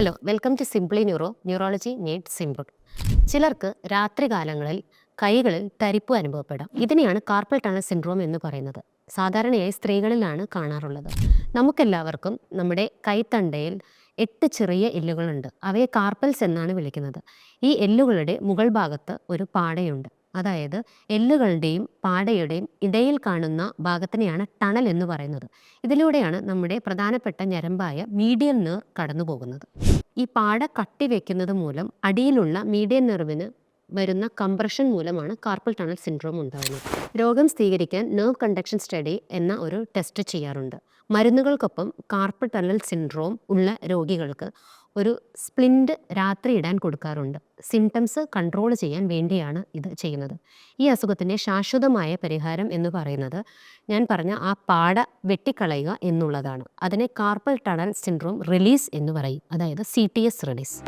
Hello welcome to simply neuro neurology need simple ചിലർക്ക് രാത്രികാലങ്ങളിൽ കൈകളിൽ തരിപ്പ് അനുഭവപ്പെടാം. ഇതിനെയാണ് കാർപ്പൽ ടണൽ സിൻഡ്രോം എന്ന് പറയുന്നത്. സാധാരണയായി സ്ത്രീകളിലാണ് കാണാറുള്ളത്. നമുക്കെല്ലാവർക്കും നമ്മുടെ കൈത്തണ്ടയിൽ എട്ട് ചെറിയ എല്ലുകളുണ്ട്. അവയെ കാർപ്പൽസ് എന്നാണ് വിളിക്കുന്നത്. ഈ എല്ലുകളുടെ മുകൾ ഭാഗത്ത് ഒരു പാടയുണ്ട്. അതായത് എല്ലുകളുടെയും പാടയുടെയും ഇടയിൽ കാണുന്ന ഭാഗത്തിനെയാണ് ടണൽ എന്ന് പറയുന്നത്. ഇതിലൂടെയാണ് നമ്മുടെ പ്രധാനപ്പെട്ട ഞരമ്പായ മീഡിയൽ നേർ കടന്നു പോകുന്നത് ഈ പാട കട്ടി വയ്ക്കുന്നത് മൂലം അടിയിലുള്ള മീഡിയൻ നെർവിന് വരുന്ന കംപ്രഷൻ മൂലമാണ് കാർപ്പൽ ടണൽ സിൻഡ്രോം ഉണ്ടാകുന്നത് രോഗം സ്ഥിരീകരിക്കാൻ നെർവ് കണ്ടക്ഷൻ സ്റ്റഡി എന്ന ഒരു ടെസ്റ്റ് ചെയ്യാറുണ്ട്. മരുന്നുകൾക്കൊപ്പം കാർപ്പ് ടണൽ സിൻഡ്രോം ഉള്ള രോഗികൾക്ക് ഒരു സ്പ്ലിന്റ് രാത്രി ഇടാൻ കൊടുക്കാറുണ്ട്. സിംറ്റംസ് കൺട്രോൾ ചെയ്യാൻ വേണ്ടിയാണ് ഇത് ചെയ്യുന്നത്. ഈ അസുഖത്തിന്റെ ശാശ്വതമായ പരിഹാരം എന്ന് പറയുന്നത് ഞാൻ പറഞ്ഞ ആ പാട വെട്ടിക്കളയുക എന്നുള്ളതാണ്. അതിനെ കാർപ്പൽ ടണൽ സിൻഡ്രോം റിലീസ് എന്ന് പറയും. അതായത് സി റിലീസ്